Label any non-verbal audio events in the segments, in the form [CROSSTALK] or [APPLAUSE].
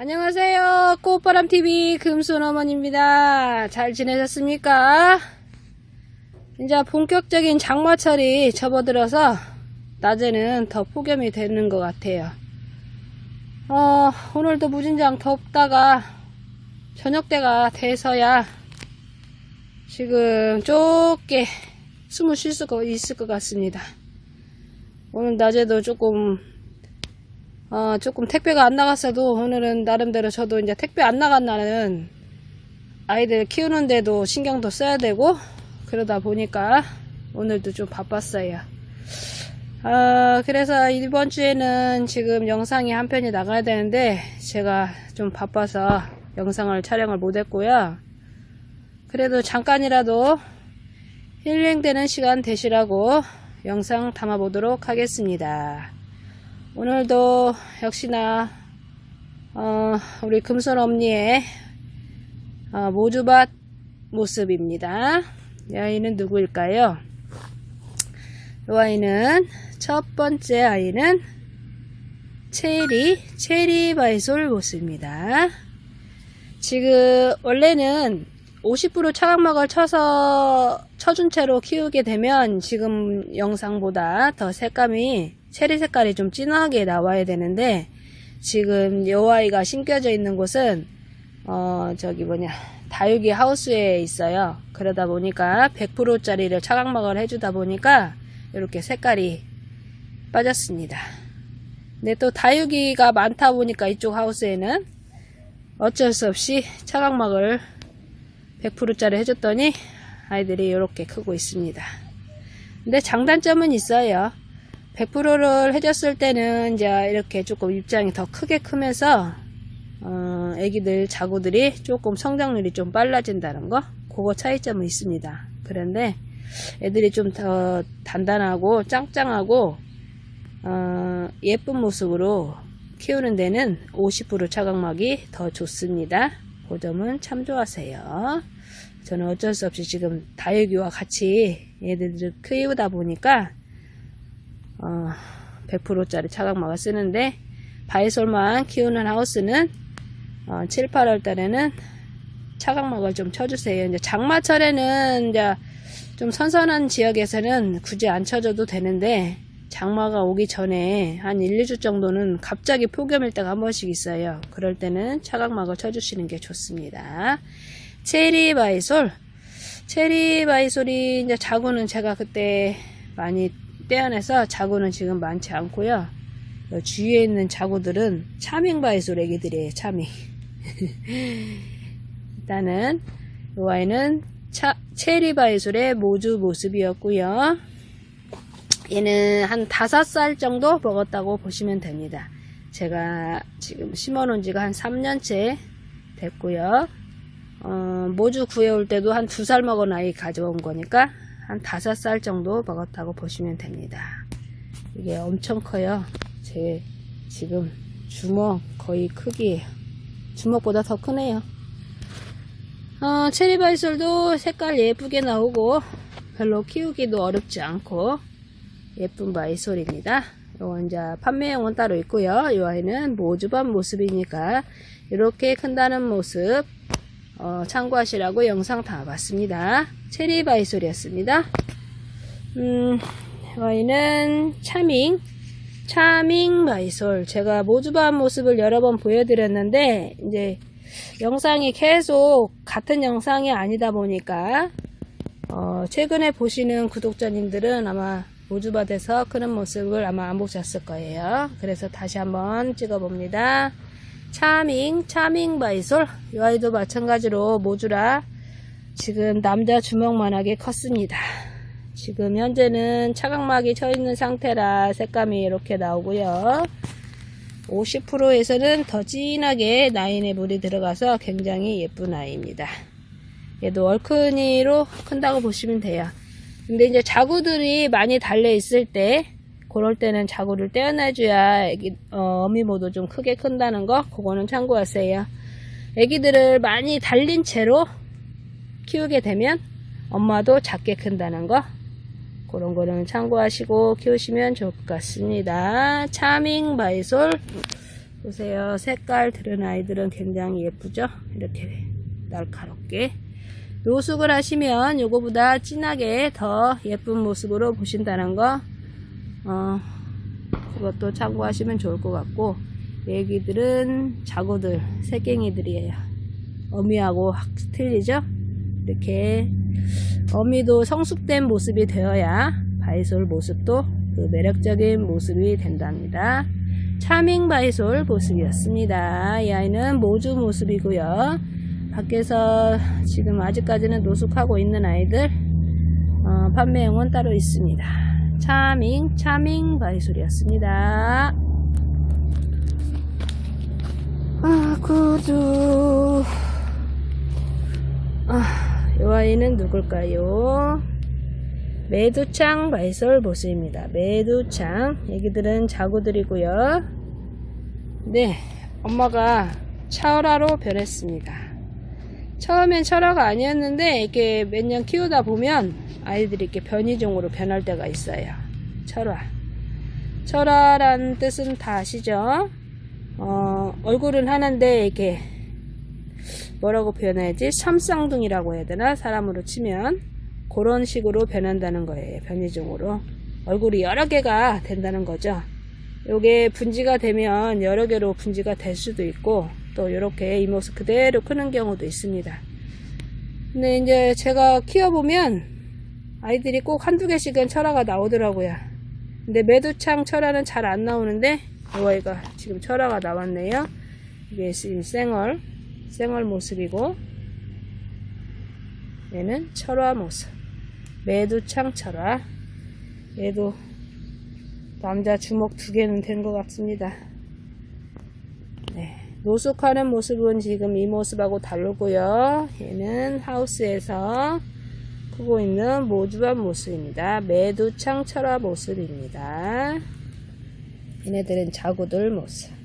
안녕하세요. 꽃바람TV 금손어머니입니다. 잘 지내셨습니까? 이제 본격적인 장마철이 접어들어서 낮에는 더 폭염이 되는 것 같아요. 어, 오늘도 무진장 덥다가 저녁 때가 돼서야 지금 좁게 숨을 쉴 수가 있을 것 같습니다. 오늘 낮에도 조금 어, 조금 택배가 안 나갔어도 오늘은 나름대로 저도 이제 택배 안 나간다는 아이들 키우는데도 신경도 써야 되고 그러다 보니까 오늘도 좀 바빴어요. 아, 그래서 이번 주에는 지금 영상이 한 편이 나가야 되는데 제가 좀 바빠서 영상을 촬영을 못 했고요. 그래도 잠깐이라도 힐링되는 시간 되시라고 영상 담아보도록 하겠습니다. 오늘도 역시나 어, 우리 금손 엄니의 어, 모주밭 모습입니다. 이 아이는 누구일까요? 이 아이는 첫 번째 아이는 체리 체리 바이솔 모습입니다. 지금 원래는 50% 차각막을 쳐서 쳐준 채로 키우게 되면 지금 영상보다 더 색감이 체리 색깔이 좀 진하게 나와야 되는데 지금 요 아이가 심겨져 있는 곳은 어 저기 뭐냐 다육이 하우스에 있어요. 그러다 보니까 100%짜리를 차각막을 해주다 보니까 이렇게 색깔이 빠졌습니다. 근데 또 다육이가 많다 보니까 이쪽 하우스에는 어쩔 수 없이 차각막을 100%짜리 해줬더니 아이들이 이렇게 크고 있습니다. 근데 장단점은 있어요. 100%를 해줬을 때는 이제 이렇게 조금 입장이 더 크게 크면서 어, 애기들 자구들이 조금 성장률이 좀 빨라진다는 거 그거 차이점은 있습니다. 그런데 애들이 좀 더 단단하고 짱짱하고 어, 예쁜 모습으로 키우는 데는 50% 차각막이 더 좋습니다. 그 점은 참조하세요. 저는 어쩔 수 없이 지금 다육이와 같이 얘들을 키우다 보니까 어, 100%짜리 차각막을 쓰는데 바이솔만 키우는 하우스는 어, 7, 8월 달에는 차각막을 좀 쳐주세요. 이제 장마철에는 이제 좀 선선한 지역에서는 굳이 안 쳐줘도 되는데 장마가 오기 전에 한 1, 2주 정도는 갑자기 폭염일 때가 한 번씩 있어요. 그럴 때는 차각막을 쳐주시는 게 좋습니다. 체리 바이솔. 체리 바이솔이 이제 자구는 제가 그때 많이 떼어내서 자구는 지금 많지 않고요. 요 주위에 있는 자구들은 차밍 바이솔 애기들이에요. 차밍. [LAUGHS] 일단은 이 아이는 차, 체리 바이솔의 모주 모습이었고요. 얘는 한 다섯 살 정도 먹었다고 보시면 됩니다. 제가 지금 심어 놓은 지가 한 3년째 됐고요. 어, 모주 구해올 때도 한 두 살 먹은 아이 가져온 거니까 한 다섯 살 정도 먹었다고 보시면 됩니다. 이게 엄청 커요. 제 지금 주먹 거의 크기예요. 주먹보다 더 크네요. 어, 체리바이솔도 색깔 예쁘게 나오고 별로 키우기도 어렵지 않고 예쁜 바이솔입니다. 요건 이제 판매용은 따로 있고요. 이 아이는 모주밭 모습이니까 이렇게 큰다는 모습 어, 참고하시라고 영상 담아봤습니다. 체리 바이솔이었습니다. 음, 이 아이는 차밍 차밍 바이솔 제가 모주밭 모습을 여러 번 보여드렸는데 이제 영상이 계속 같은 영상이 아니다 보니까 어, 최근에 보시는 구독자님들은 아마 모주밭에서 크는 모습을 아마 안 보셨을 거예요. 그래서 다시 한번 찍어봅니다. 차밍, 차밍 바이솔. 이 아이도 마찬가지로 모주라 지금 남자 주먹만하게 컸습니다. 지금 현재는 차각막이 쳐 있는 상태라 색감이 이렇게 나오고요. 50%에서는 더 진하게 나인의 물이 들어가서 굉장히 예쁜 아이입니다. 얘도 얼큰이로 큰다고 보시면 돼요. 근데 이제 자구들이 많이 달려 있을 때 그럴 때는 자구를 떼어내줘야 애기, 어, 어미모도 좀 크게 큰다는 거 그거는 참고하세요. 애기들을 많이 달린 채로 키우게 되면 엄마도 작게 큰다는 거 그런 거는 참고하시고 키우시면 좋을 것 같습니다. 차밍 바이솔 보세요. 색깔 들은 아이들은 굉장히 예쁘죠? 이렇게 날카롭게. 노숙을 하시면 요거보다 진하게 더 예쁜 모습으로 보신다는 거, 어, 그것도 참고하시면 좋을 것 같고, 애기들은 자고들, 새갱이들이에요. 어미하고 확 틀리죠? 이렇게 어미도 성숙된 모습이 되어야 바이솔 모습도 그 매력적인 모습이 된답니다. 차밍 바이솔 모습이었습니다. 이 아이는 모주 모습이고요. 밖에서 지금 아직까지는 노숙하고 있는 아이들 어, 판매용은 따로 있습니다. 차밍 차밍 바이솔이었습니다. 아 구두 아, 이 아이는 누굴까요? 매두창 바이솔 보스입니다. 매두창. 애기들은 자구들이고요. 네, 엄마가 철화로 변했습니다. 처음엔 철화가 아니었는데 이렇게 몇 년 키우다 보면 아이들이 이렇게 변이종으로 변할 때가 있어요. 철화. 철화란 뜻은 다 아시죠? 어, 얼굴은 하나인데 이렇게 뭐라고 표현해야지? 삼쌍둥이라고 해야 되나? 사람으로 치면 그런 식으로 변한다는 거예요. 변이종으로 얼굴이 여러 개가 된다는 거죠. 요게 분지가 되면 여러 개로 분지가 될 수도 있고 또 이렇게 이 모습 그대로 크는 경우도 있습니다. 근데 이제 제가 키워보면 아이들이 꼭 한두 개씩은 철화가 나오더라고요. 근데 매두창 철화는 잘 안 나오는데 이 아이가 지금 철화가 나왔네요. 이게 생얼 생얼 모습이고 얘는 철화 모습 매두창 철화 얘도 남자 주먹 두 개는 된 것 같습니다 네, 노숙하는 모습은 지금 이 모습하고 다르고요 얘는 하우스에서 크고 있는 모주한 모습입니다 매두창 철화 모습입니다 얘네들은 자구들 모습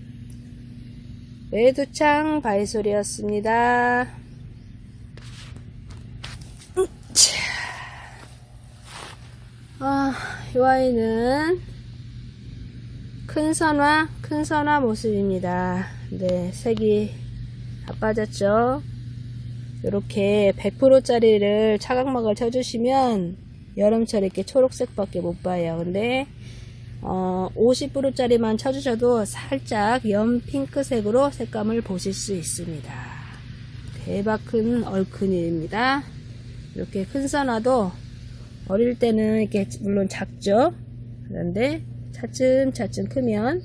매두창 바이솔이었습니다. 아, 이 아이는 큰 선화, 큰 선화 모습입니다. 네, 색이 다 빠졌죠? 이렇게 100%짜리를 차각막을 쳐주시면 여름철에 이렇게 초록색밖에 못 봐요. 근데 어, 50%짜리만 쳐주셔도 살짝 연 핑크색으로 색감을 보실 수 있습니다. 대박 큰 얼큰이입니다. 이렇게 큰 선화도 어릴 때는 이렇게 물론 작죠. 그런데 차츰차츰 크면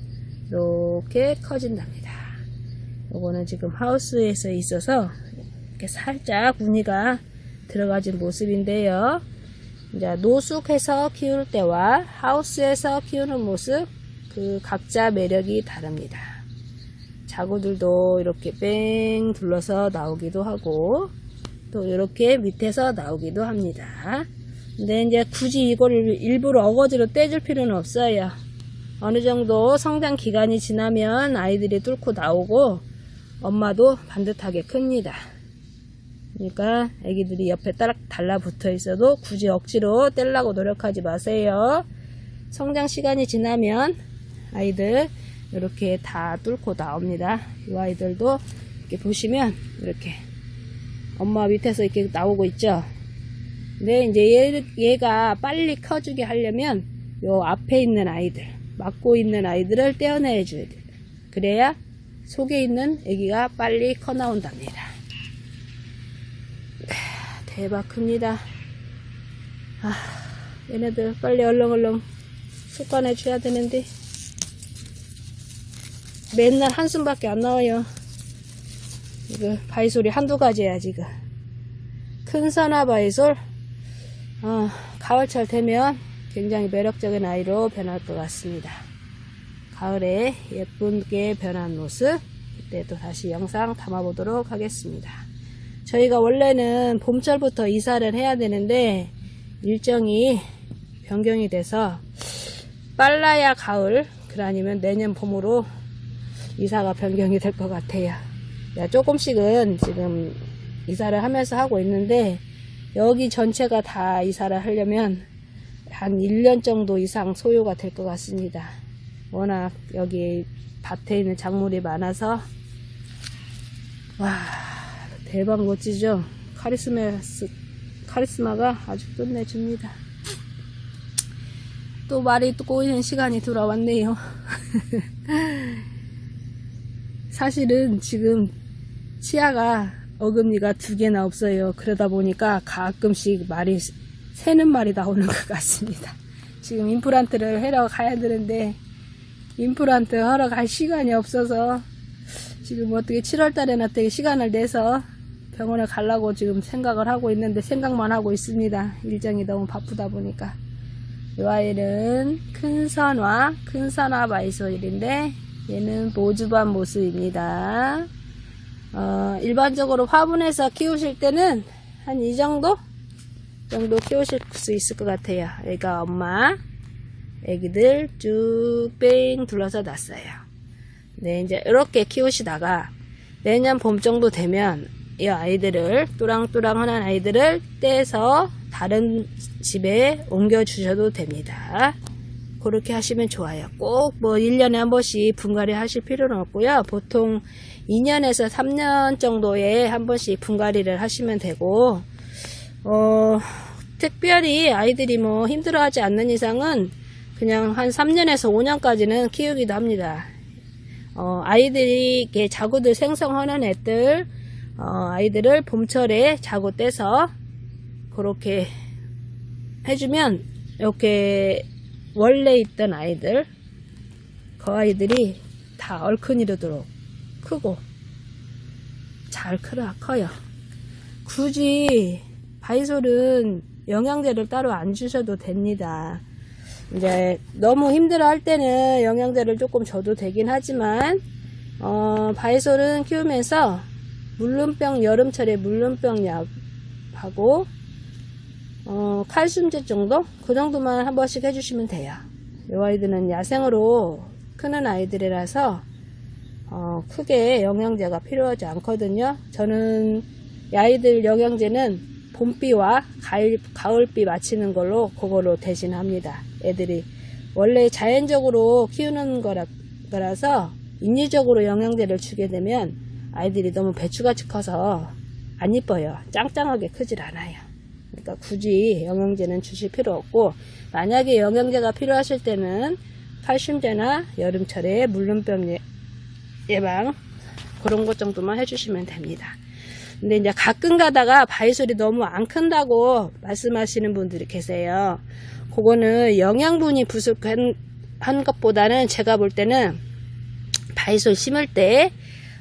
이렇게 커진답니다. 요거는 지금 하우스에서 있어서 이렇게 살짝 무늬가 들어가진 모습인데요. 이제 노숙해서 키울 때와 하우스에서 키우는 모습 그 각자 매력이 다릅니다. 자구들도 이렇게 뺑 둘러서 나오기도 하고 또 이렇게 밑에서 나오기도 합니다. 근데 이제 굳이 이거를 일부러 어거지로 떼줄 필요는 없어요. 어느 정도 성장 기간이 지나면 아이들이 뚫고 나오고 엄마도 반듯하게 큽니다. 그러니까 애기들이 옆에 딱 달라붙어 있어도 굳이 억지로 떼려고 노력하지 마세요. 성장 시간이 지나면 아이들 이렇게 다 뚫고 나옵니다. 이 아이들도 이렇게 보시면 이렇게 엄마 밑에서 이렇게 나오고 있죠. 근데 이제 얘, 얘가 빨리 커주게 하려면 요 앞에 있는 아이들, 막고 있는 아이들을 떼어내 줘야 돼요. 그래야 속에 있는 애기가 빨리 커 나온답니다. 대박 큽니다. 아, 얘네들 빨리 얼렁얼렁 습관해 줘야 되는데 맨날 한숨밖에 안 나와요. 이거 바이솔이 한두 가지야 지금. 큰 산화 바이솔 어, 가을철 되면 굉장히 매력적인 아이로 변할 것 같습니다. 가을에 예쁘게 변한 모습 그때 또 다시 영상 담아보도록 하겠습니다. 저희가 원래는 봄철부터 이사를 해야 되는데 일정이 변경이 돼서 빨라야 가을 그 아니면 내년 봄으로 이사가 변경이 될 것 같아요. 야, 조금씩은 지금 이사를 하면서 하고 있는데 여기 전체가 다 이사를 하려면 한 1년 정도 이상 소요가 될 것 같습니다. 워낙 여기 밭에 있는 작물이 많아서 와 대박 멋지죠? 카리스마 카리스마가 아주 끝내줍니다. 또 말이 또 꼬이는 시간이 돌아왔네요. [LAUGHS] 사실은 지금 치아가 어금니가 두 개나 없어요. 그러다 보니까 가끔씩 말이 새는 말이 나오는 것 같습니다. 지금 임플란트를 하러 가야 되는데 임플란트 하러 갈 시간이 없어서 지금 어떻게 7월 달에는 어떻게 시간을 내서 병원에 가려고 지금 생각을 하고 있는데 생각만 하고 있습니다. 일정이 너무 바쁘다 보니까. 이 아이는 큰 선화, 큰 선화 바이소일인데 얘는 모주반 모습입니다. 어, 일반적으로 화분에서 키우실 때는 한 이 정도? 정도 키우실 수 있을 것 같아요. 여기가 엄마, 애기들 쭉 뺑 둘러서 놨어요. 네, 이제 이렇게 키우시다가 내년 봄 정도 되면 이 아이들을 뚜랑뚜랑한 아이들을 떼서 다른 집에 옮겨 주셔도 됩니다. 그렇게 하시면 좋아요. 꼭 뭐 1년에 한 번씩 분갈이 하실 필요는 없고요. 보통 2년에서 3년 정도에 한 번씩 분갈이를 하시면 되고 어, 특별히 아이들이 뭐 힘들어하지 않는 이상은 그냥 한 3년에서 5년까지는 키우기도 합니다. 어, 아이들이 이렇게 자구들 생성하는 애들, 어, 아이들을 봄철에 자구 떼서 그렇게 해주면 이렇게 원래 있던 아이들, 그 아이들이 다 얼큰이르도록 크고 잘 크라 커요. 굳이 바이솔은 영양제를 따로 안 주셔도 됩니다. 이제 너무 힘들어 할 때는 영양제를 조금 줘도 되긴 하지만 어, 바이솔은 키우면서 물름병 여름철에 물름병 약하고 어, 칼슘제 정도 그 정도만 한 번씩 해주시면 돼요. 이 아이들은 야생으로 크는 아이들이라서 어, 크게 영양제가 필요하지 않거든요. 저는 이 아이들 영양제는 봄비와 가을, 가을비 맞추는 걸로 그걸로 대신합니다. 애들이 원래 자연적으로 키우는 거라, 거라서 인위적으로 영양제를 주게 되면 아이들이 너무 배추같이 커서 안 이뻐요. 짱짱하게 크질 않아요. 그러니까 굳이 영양제는 주실 필요 없고 만약에 영양제가 필요하실 때는 칼슘제나 여름철에 물름병 예- 예방 그런 것 정도만 해주시면 됩니다. 근데 이제 가끔 가다가 바이솔이 너무 안 큰다고 말씀하시는 분들이 계세요. 그거는 영양분이 부족한 한 것보다는 제가 볼 때는 바이솔 심을 때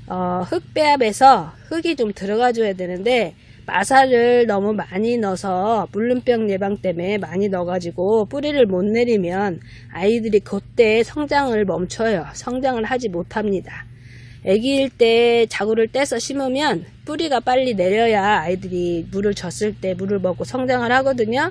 어, 흙 배합에서 흙이 좀 들어가 줘야 되는데 마사를 너무 많이 넣어서 물름병 예방 때문에 많이 넣어가지고 뿌리를 못 내리면 아이들이 그때 성장을 멈춰요. 성장을 하지 못합니다. 아기일 때 자구를 떼서 심으면 뿌리가 빨리 내려야 아이들이 물을 줬을 때 물을 먹고 성장을 하거든요.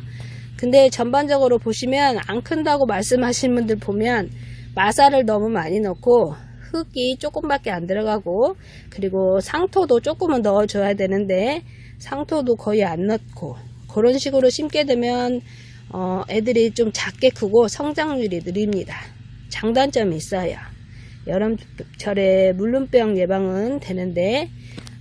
근데 전반적으로 보시면 안 큰다고 말씀하시는 분들 보면 마사를 너무 많이 넣고 흙이 조금밖에 안 들어가고 그리고 상토도 조금은 넣어줘야 되는데 상토도 거의 안 넣고 그런 식으로 심게 되면 어, 애들이 좀 작게 크고 성장률이 느립니다. 장단점이 있어요. 여름철에 물름병 예방은 되는데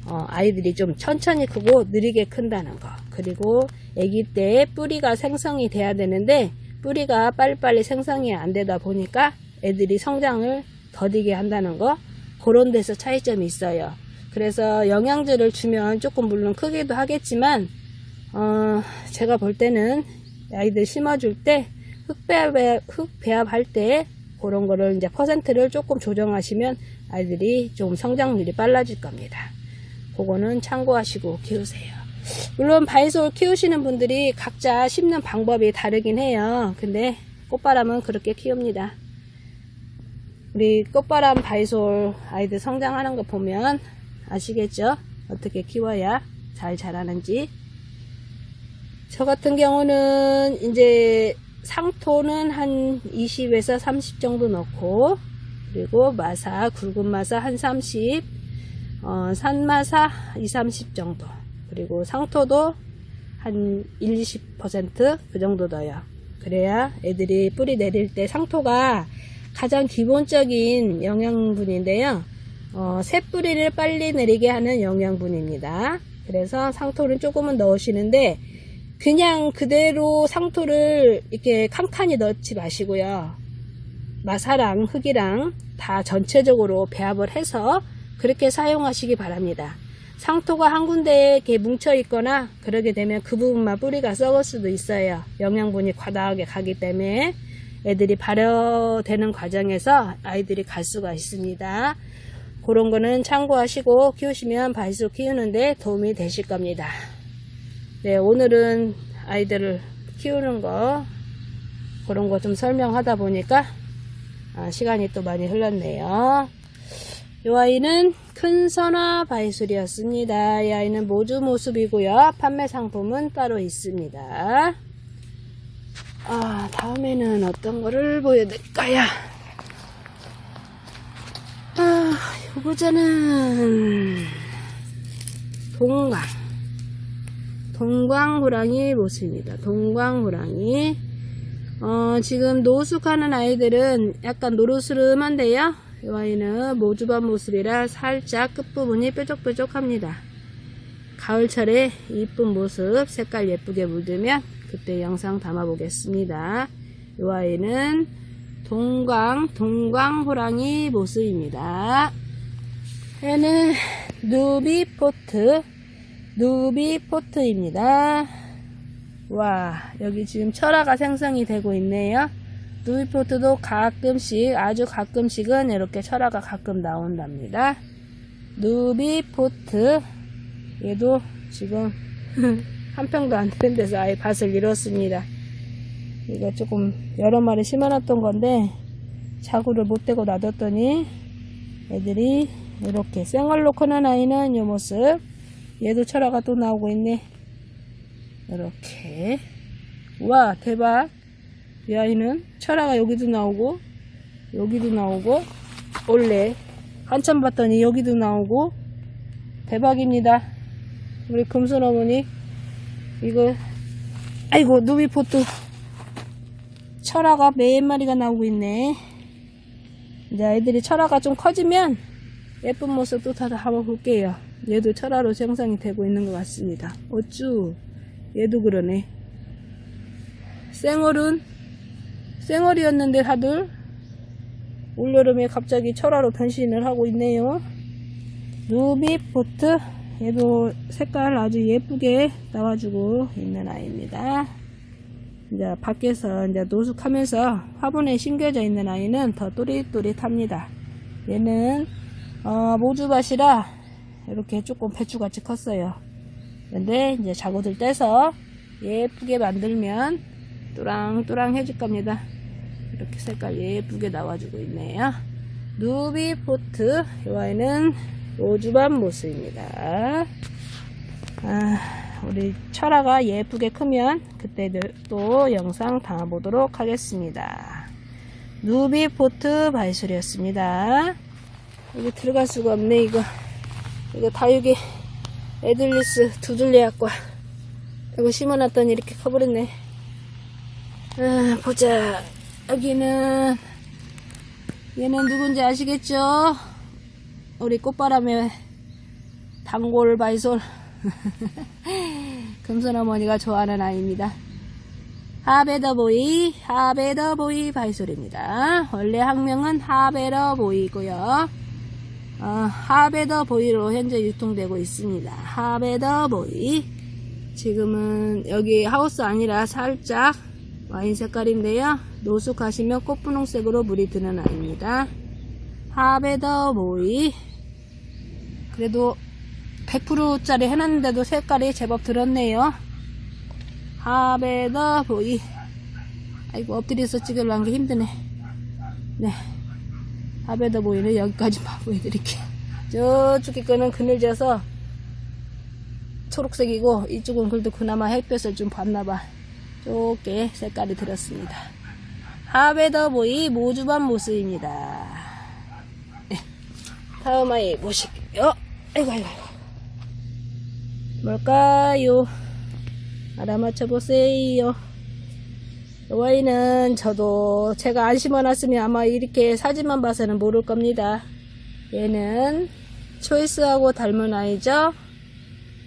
어, 아이들이 좀 천천히 크고 느리게 큰다는 거 그리고 아기 때 뿌리가 생성이 돼야 되는데 뿌리가 빨리빨리 생성이 안 되다 보니까 애들이 성장을 더디게 한다는 거 그런 데서 차이점이 있어요 그래서 영양제를 주면 조금 물론 크기도 하겠지만 어, 제가 볼 때는 아이들 심어줄 때 흙배합, 흙배합할 때 그런 거를 이제 퍼센트를 조금 조정하시면 아이들이 좀 성장률이 빨라질 겁니다. 그거는 참고하시고 키우세요. 물론 바이솔 키우시는 분들이 각자 심는 방법이 다르긴 해요. 근데 꽃바람은 그렇게 키웁니다. 우리 꽃바람 바이솔 아이들 성장하는 거 보면 아시겠죠? 어떻게 키워야 잘 자라는지. 저 같은 경우는 이제 상토는 한 20에서 30 정도 넣고 그리고 마사 굵은 마사 한 30, 어, 산마사 2, 30 정도 그리고 상토도 한 1, 20%그 정도 넣어요. 그래야 애들이 뿌리 내릴 때 상토가 가장 기본적인 영양분인데요. 어, 새 뿌리를 빨리 내리게 하는 영양분입니다. 그래서 상토를 조금은 넣으시는데 그냥 그대로 상토를 이렇게 칸칸이 넣지 마시고요. 마사랑 흙이랑 다 전체적으로 배합을 해서 그렇게 사용하시기 바랍니다. 상토가 한 군데에 이렇게 뭉쳐 있거나 그러게 되면 그 부분만 뿌리가 썩을 수도 있어요. 영양분이 과다하게 가기 때문에 애들이 발효되는 과정에서 아이들이 갈 수가 있습니다. 그런 거는 참고하시고 키우시면 발수 키우는데 도움이 되실 겁니다. 네, 오늘은 아이들을 키우는 거 그런 거 좀 설명하다 보니까 아, 시간이 또 많이 흘렀네요. 이 아이는 큰 선화 바이술이었습니다. 이 아이는 모주 모습이고요. 판매 상품은 따로 있습니다. 아, 다음에는 어떤 거를 보여드릴까요? 아, 후보자는 동광. 동광 호랑이 모습입니다. 동광 호랑이. 어, 지금 노숙하는 아이들은 약간 노르스름한데요. 이 아이는 모주반 모습이라 살짝 끝부분이 뾰족뾰족합니다. 가을철에 이쁜 모습 색깔 예쁘게 물들면 그때 영상 담아 보겠습니다. 이 아이는 동광 동광 호랑이 모습입니다. 얘는 누비포트 누비포트입니다. 와 여기 지금 철화가 생성이 되고 있네요. 누비포트도 가끔씩 아주 가끔씩은 이렇게 철화가 가끔 나온답니다. 누비포트 얘도 지금 [LAUGHS] 한 평도 안 되는 데서 아예 밭을 잃었습니다. 이거 조금 여러 마리 심어놨던 건데 자구를 못 대고 놔뒀더니 애들이 이렇게 생얼로 크는 아이는 이 모습 얘도 철화가 또 나오고 있네 이렇게 와 대박 이 아이는 철화가 여기도 나오고 여기도 나오고 원래 한참 봤더니 여기도 나오고 대박입니다. 우리 금손 어머니 이거 아이고 누비포트 철화가 몇 마리가 나오고 있네. 이제 아이들이 철화가 좀 커지면 예쁜 모습 또다 한번 볼게요. 얘도 철화로 생성이 되고 있는 것 같습니다. 어쭈. 얘도 그러네. 생얼은 생얼이었는데 다들 올여름에 갑자기 철화로 변신을 하고 있네요 누비포트 얘도 색깔 아주 예쁘게 나와주고 있는 아이입니다. 이제 밖에서 이제 노숙하면서 화분에 심겨져 있는 아이는 더 또릿또릿합니다. 얘는 어, 모주밭이라 이렇게 조금 배추같이 컸어요. 근데 이제 자구들 떼서 예쁘게 만들면 또랑또랑 해줄 겁니다. 이렇게 색깔 예쁘게 나와주고 있네요. 누비포트 이 아이는 로주반 모습입니다. 아, 우리 철화가 예쁘게 크면 그때 또 영상 담아보도록 하겠습니다. 누비포트 바이솔이었습니다. 여기 들어갈 수가 없네 이거 이거 다육이 에들리스 두들레약과 이거 심어놨더니 이렇게 커버렸네. 아, 보자 여기는 얘는 누군지 아시겠죠? 우리 꽃바람의 단골 바이솔 [LAUGHS] 금손어머니가 좋아하는 아이입니다. 하베더보이 하베더보이 바이솔입니다. 원래 학명은 하베더보이고요. 어, 하베더보이로 현재 유통되고 있습니다. 하베더보이 지금은 여기 하우스 아니라 살짝 와인 색깔인데요. 노숙하시면 꽃분홍색으로 물이 드는 아이입니다. 하베더 보이. 그래도 100%짜리 해놨는데도 색깔이 제법 들었네요. 하베더 보이. 아이고 엎드려서 찍으려는 게 힘드네. 네. 하베더 보이는 여기까지만 보여드릴게요. [LAUGHS] 저쪽에 거는 그늘져서 초록색이고 이쪽은 그래도 그나마 햇볕을 좀 봤나봐. 좁게 색깔이 들었습니다 하베더 보이 모주반 모습입니다 다음 아이 보실게요. 아이고, 아이고, 아이고. 뭘까요? 알아맞혀 보세요. 이 와인은 저도 제가 안 심어놨으면 아마 이렇게 사진만 봐서는 모를 겁니다. 얘는 초이스하고 닮은 아이죠.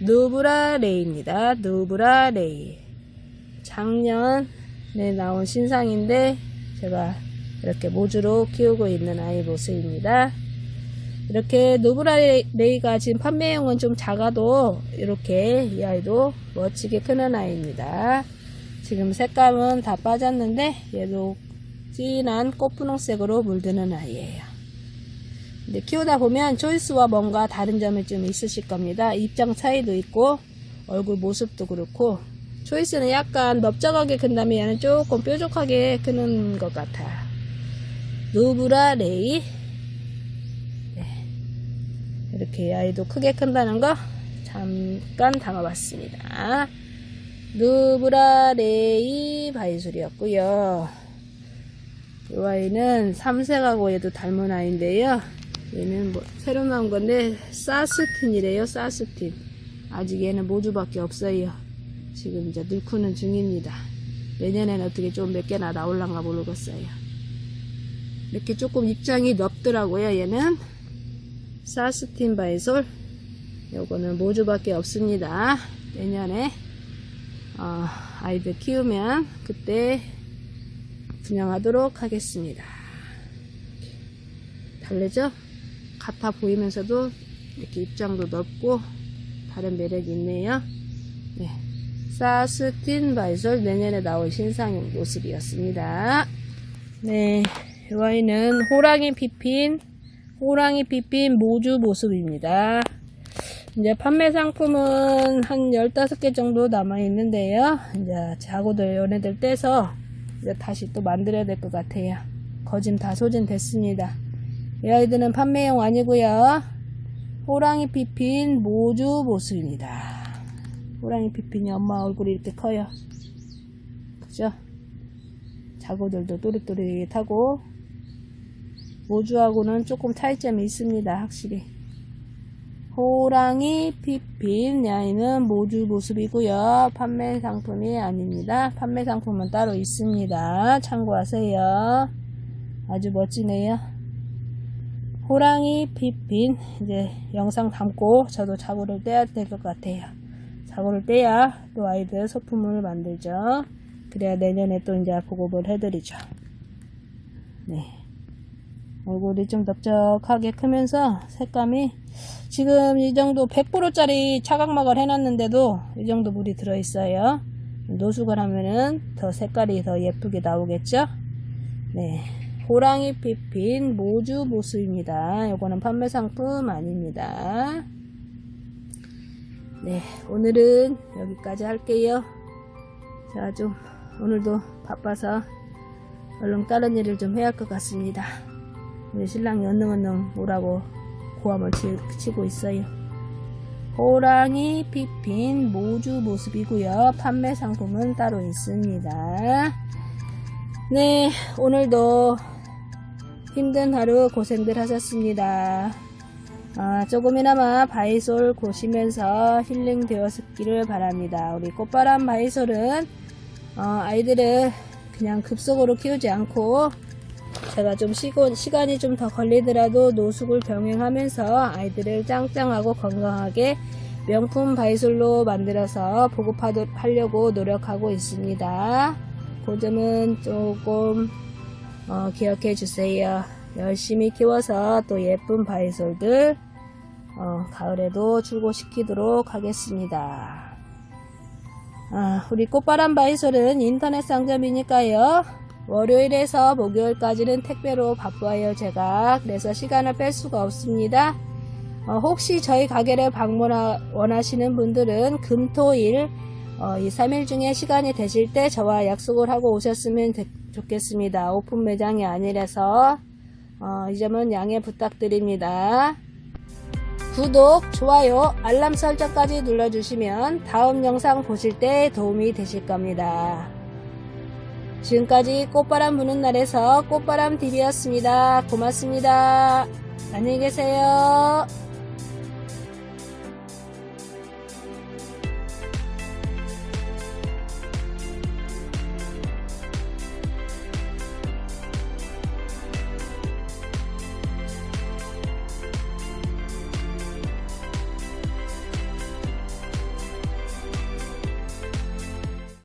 누브라 레이입니다. 누브라 레이. 작년에 나온 신상인데 제가 이렇게 모주로 키우고 있는 아이 모습입니다. 이렇게 누브라 레이가 지금 판매형은 좀 작아도 이렇게 이 아이도 멋지게 크는 아이입니다. 지금 색감은 다 빠졌는데 얘도 진한 꽃분홍색으로 물드는 아이예요. 근데 키우다 보면 초이스와 뭔가 다른 점이 좀 있으실 겁니다. 입장 차이도 있고 얼굴 모습도 그렇고 초이스는 약간 넓적하게 큰 다음에 얘는 조금 뾰족하게 크는 것 같아요. 누브라 레이 네. 이렇게 아이도 크게 큰다는 거 잠깐 담아봤습니다. 누브라 레이 바이솔이었고요. 이 아이는 삼색하고 얘도 닮은 아이인데요. 얘는 뭐 새로 나온 건데 사스틴이래요. 사스틴. 아직 얘는 모주밖에 없어요. 지금 이제 늙고는 중입니다. 내년에는 어떻게 좀 몇 개나 나올란가 모르겠어요. 이렇게 조금 입장이 넓더라고요. 얘는 사스틴 바이솔. 요거는 모주밖에 없습니다. 내년에 어, 아이들 키우면 그때 분양하도록 하겠습니다. 달래죠? 같아 보이면서도 이렇게 입장도 넓고 다른 매력이 있네요. 네. 사스틴 바이솔 내년에 나올 신상 모습이었습니다. 네. 이 아이는 호랑이 피핀, 호랑이 피핀 모주 모습입니다. 이제 판매 상품은 한 15개 정도 남아 있는데요. 이제 자고들 연애들 떼서 이제 다시 또 만들어야 될 것 같아요. 거짐 다 소진됐습니다. 이 아이들은 판매용 아니고요. 호랑이 피핀 모주 모습입니다. 호랑이 피핀이 엄마 얼굴이 이렇게 커요. 그죠? 자고들도 또릿또릿하고 모주하고는 조금 차이점이 있습니다. 확실히. 호랑이 피핀 야이는 모주 모습이고요. 판매 상품이 아닙니다. 판매 상품은 따로 있습니다. 참고하세요. 아주 멋지네요. 호랑이 피핀 이제 영상 담고 저도 자고를 떼야 될 것 같아요. 자고를 떼야 또 아이들 소품을 만들죠. 그래야 내년에 또 이제 보급을 해드리죠. 네. 얼굴이 좀 넓적하게 크면서 색감이 지금 이 정도 100%짜리 차각막을 해놨는데도 이 정도 물이 들어있어요. 노숙을 하면은 더 색깔이 더 예쁘게 나오겠죠? 네. 호랑이 피핀 모주 모습입니다. 이거는 판매 상품 아닙니다. 네. 오늘은 여기까지 할게요. 자, 좀 오늘도 바빠서 얼른 다른 일을 좀 해야 할 것 같습니다. 우리 신랑이 언능언능 오라고 고함을 치, 치고 있어요. 호랑이 피핀 모주 모습이고요. 판매 상품은 따로 있습니다. 네, 오늘도 힘든 하루 고생들 하셨습니다. 아, 조금이나마 바이솔 보시면서 힐링 되었기를 바랍니다. 우리 꽃바람 바이솔은 어, 아이들을 그냥 급속으로 키우지 않고 제가 좀 쉬고, 시간이 좀 더 걸리더라도 노숙을 병행하면서 아이들을 짱짱하고 건강하게 명품 바이솔로 만들어서 보급하려고 노력하고 있습니다. 그 점은 조금 어, 기억해 주세요. 열심히 키워서 또 예쁜 바이솔들 어, 가을에도 출고시키도록 하겠습니다. 아, 우리 꽃바람 바이솔은 인터넷 상점이니까요. 월요일에서 목요일까지는 택배로 바빠요, 제가. 그래서 시간을 뺄 수가 없습니다. 어, 혹시 저희 가게를 방문 원하시는 분들은 금, 토, 일, 어, 이 3일 중에 시간이 되실 때 저와 약속을 하고 오셨으면 되- 좋겠습니다. 오픈 매장이 아니라서, 어, 이 점은 양해 부탁드립니다. 구독, 좋아요, 알람 설정까지 눌러주시면 다음 영상 보실 때 도움이 되실 겁니다. 지금까지 꽃바람 부는 날에서 꽃바람 TV였습니다. 고맙습니다. 안녕히 계세요.